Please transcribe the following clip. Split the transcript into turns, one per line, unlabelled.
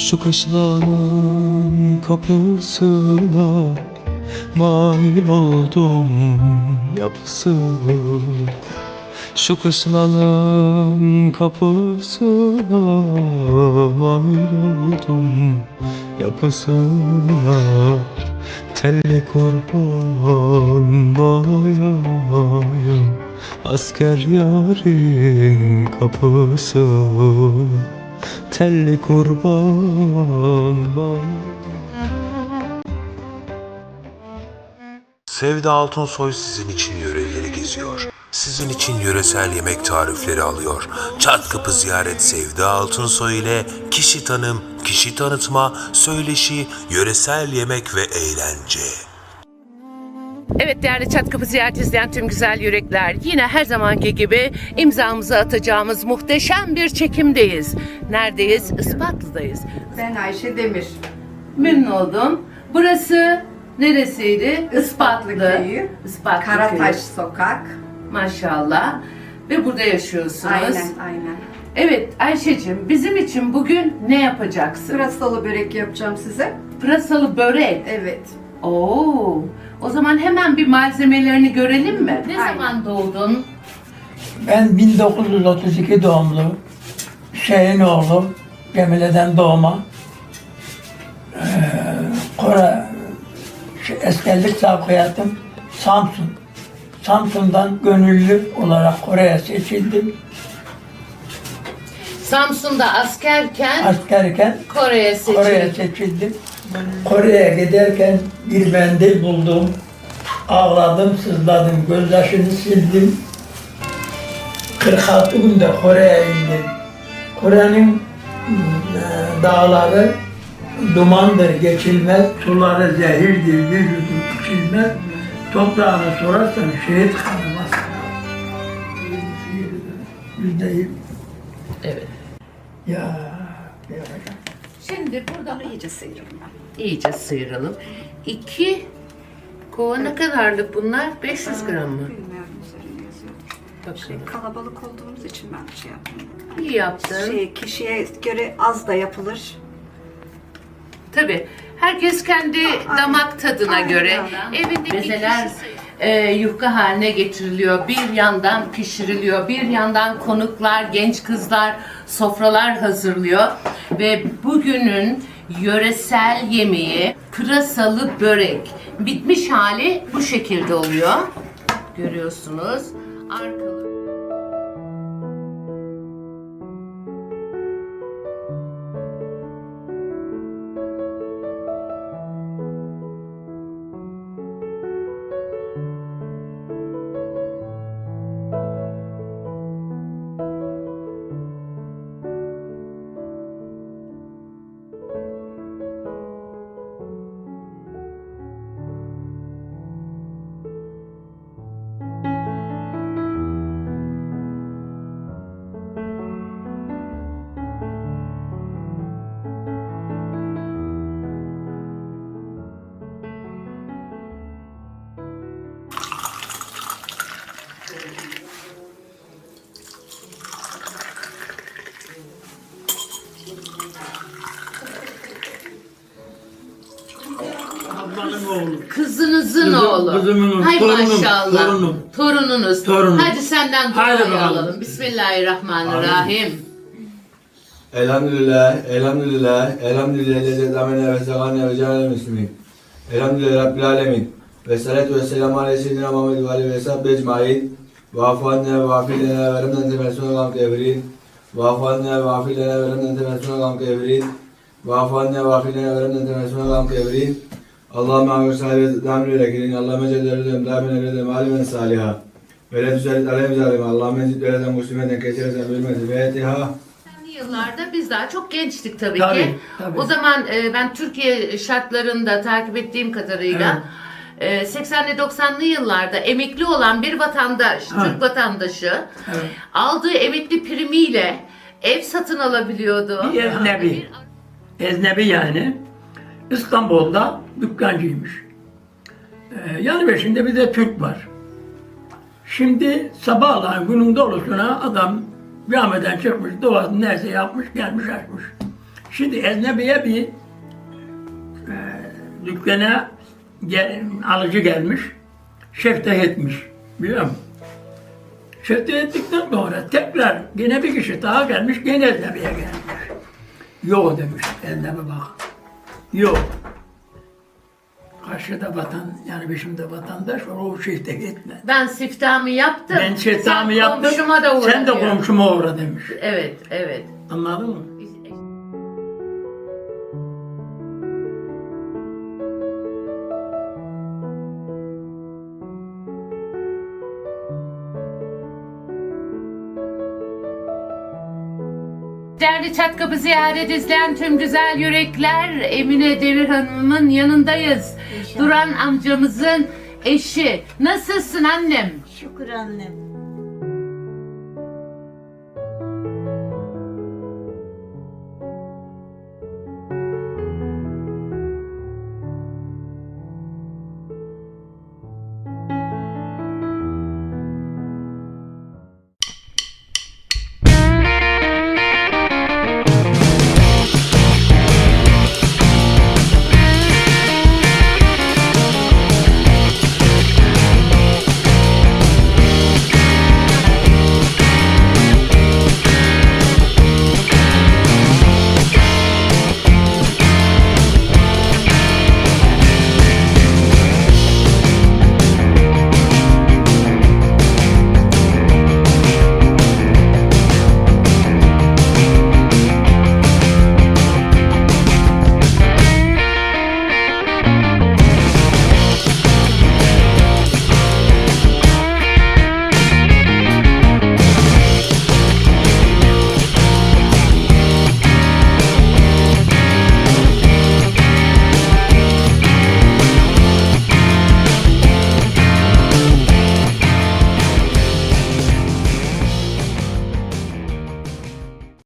Şu kışlanın kapısına Mail oldum yapısına Şu kışlanın kapısına Mail oldum yapısına Telli kurban bayayım Asker yarın kapısı Telli kurban
Sevda Altunsoy sizin için yöreleri geziyor. Sizin için yöresel yemek tarifleri alıyor. Çat kapı ziyaret Sevda Altunsoy ile kişi tanım, kişi tanıtma, söyleşi, yöresel yemek ve eğlence.
Evet değerli Çat Kapı Ziyaret izleyen tüm güzel yürekler yine her zamanki gibi imzamızı atacağımız muhteşem bir çekimdeyiz. Neredeyiz? Ispatlı'dayız.
Ben Ayşe Demir.
Memnun oldum. Burası neresiydi?
Ispatlı Köyü.
Ispatlı
Karataş
Köyü.
Sokak.
Maşallah. Ve burada yaşıyorsunuz.
Aynen aynen.
Evet Ayşe'cim bizim için bugün ne yapacaksın?
Pırasalı börek yapacağım size.
Pırasalı börek.
Evet.
Oo. O zaman hemen bir malzemelerini görelim mi? Ne
Aynen.
zaman doğdun?
Ben 1932 doğumlu, şeyin oğlu, Cemile'den doğma. Ee, Kore, şey, eskerlik savkıyatım Samsun. Samsun'dan gönüllü olarak Kore'ye seçildim.
Samsun'da askerken
Askerken
Kore'ye seçildin.
Kore'ye seçildim. Kore'ye giderken bir mendil buldum. Ağladım, sızladım, gözyaşını sildim. 46 günde Kore'ye indim. Kore'nin e, dağları dumandır, geçilmez. Suları zehirdir, vücudu içilmez. Toprağını sorarsan şehit kanımaz. Yüzde yüz.
Evet.
Ya, yapacağım?
Şimdi buradan
İyice sıyırırım ben.
iyice sıyıralım. İki kova ne kadarlık bunlar? 500 gram mı?
Bilmiyorum üzerine yazıyor. Şey,
Bakalım.
kalabalık olduğumuz için ben şey yapmıyorum.
İyi yaptın.
Şey, kişiye göre az da yapılır.
Tabii. Herkes kendi damak tadına
Aynen.
göre evinde mezeler e, yufka haline getiriliyor. Bir yandan pişiriliyor. Bir yandan konuklar, genç kızlar sofralar hazırlıyor. Ve bugünün yöresel yemeği pırasalı börek. Bitmiş hali bu şekilde oluyor. Görüyorsunuz. Arkalı
Ablanın oğlu.
Kızınızın
Kızım-
oğlu.
kızımın oğlu,
Hay
torunum,
maşallah.
torunum.
Torununuz.
Torunum.
Hadi senden
Haydi
duayı
bakalım.
alalım. Bismillahirrahmanirrahim.
Elhamdülillah, elhamdülillah, elhamdülillah leze damene ve segane ve ceale müslimin. Elhamdülillah Rabbil alemin. Ve salatu ve selamu aleyhi seyyidina Muhammed ve aleyhi ve sahibi ecmain. Ve afu anne ve afilene ve remden temersuna gamke evrin. Ve afu anne ve afilene ve remden temersuna gamke evrin. Ve afu anne ve afilene ve remden temersuna gamke evrin. Allahümme ağır sahibi damri lekirin. Allahümme celle rüzem damine rüzem alimen saliha. Ve la tüsellit aleyhim zalime. Allahümme zid ve leden muslimeden kesireten bilmesi. Fatiha.
80'li yıllarda biz daha çok gençtik tabii,
Tabii,
ki.
tabii.
O zaman e, ben Türkiye şartlarında takip ettiğim kadarıyla e, 80'li 90'lı yıllarda emekli olan bir vatandaş, Türk vatandaşı
Evet.
aldığı emekli primiyle ev satın alabiliyordu.
Bir ecnebi. Ecnebi yani. İstanbul'da dükkancıymış. Ee, yanı beşinde bir de Türk var. Şimdi sabahleyin günün dolusuna adam camiden çıkmış, duasını neyse yapmış, gelmiş açmış. Şimdi ecnebiye bir e, dükkana gel, alıcı gelmiş, şeftah etmiş. Biliyor musun? Şeftah ettikten sonra tekrar yine bir kişi daha gelmiş, gene ecnebiye gelmiş. Yok demiş, ecnebi bak. Yok. Karşıda vatan, yani başımda vatandaş var, o şeftah etme.
Ben siftahımı yaptım.
Ben şeftahımı
Sen
yaptım,
komşuma da uğra
sen de
diyor.
komşuma uğra demiş.
Evet, evet.
Anladın mı?
Değerli Çatkapı ziyaret izleyen tüm güzel yürekler Emine Devir Hanım'ın yanındayız. Duran amcamızın eşi. Nasılsın annem?
Şükür annem.